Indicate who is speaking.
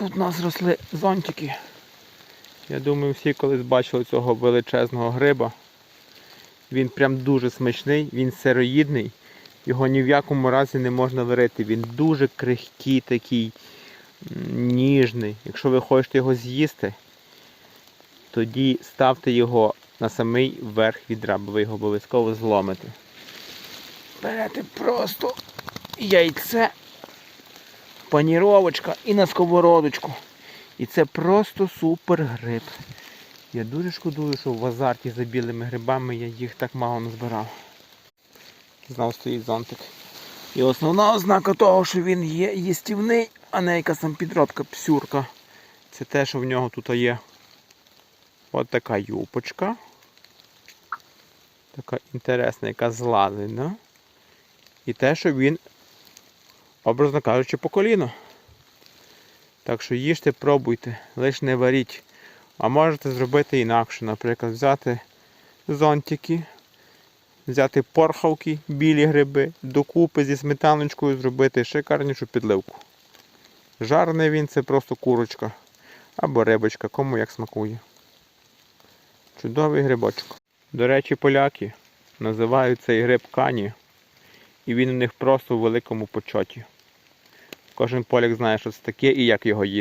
Speaker 1: Тут у нас росли зонтики. Я думаю, всі колись бачили цього величезного гриба. Він прям дуже смачний, він сироїдний. Його ні в якому разі не можна варити. Він дуже крихкий такий, ніжний. Якщо ви хочете його з'їсти, тоді ставте його на самий верх відра, бо ви його обов'язково зломите. Берете просто яйце, паніровочка і на сковородочку. І це просто супер гриб. Я дуже шкодую, що в азарті за білими грибами я їх так мало назбирав. Знову стоїть зонтик. І основна ознака того, що він є їстівний, а не якась там підробка псюрка. Це те, що в нього тут є от така юпочка. Така інтересна, яка зладена. І те, що він, образно кажучи, по коліно. Так що їжте, пробуйте, лиш не варіть. А можете зробити інакше, наприклад, взяти зонтики, взяти порхавки, білі гриби, докупи зі сметаночкою зробити шикарнішу підливку. Жарний він це просто курочка або рибочка, кому як смакує. Чудовий грибочок. До речі, поляки називають цей гриб кані, і він у них просто у великому почоті. Кожен поляк знає, що це таке і як його їсти.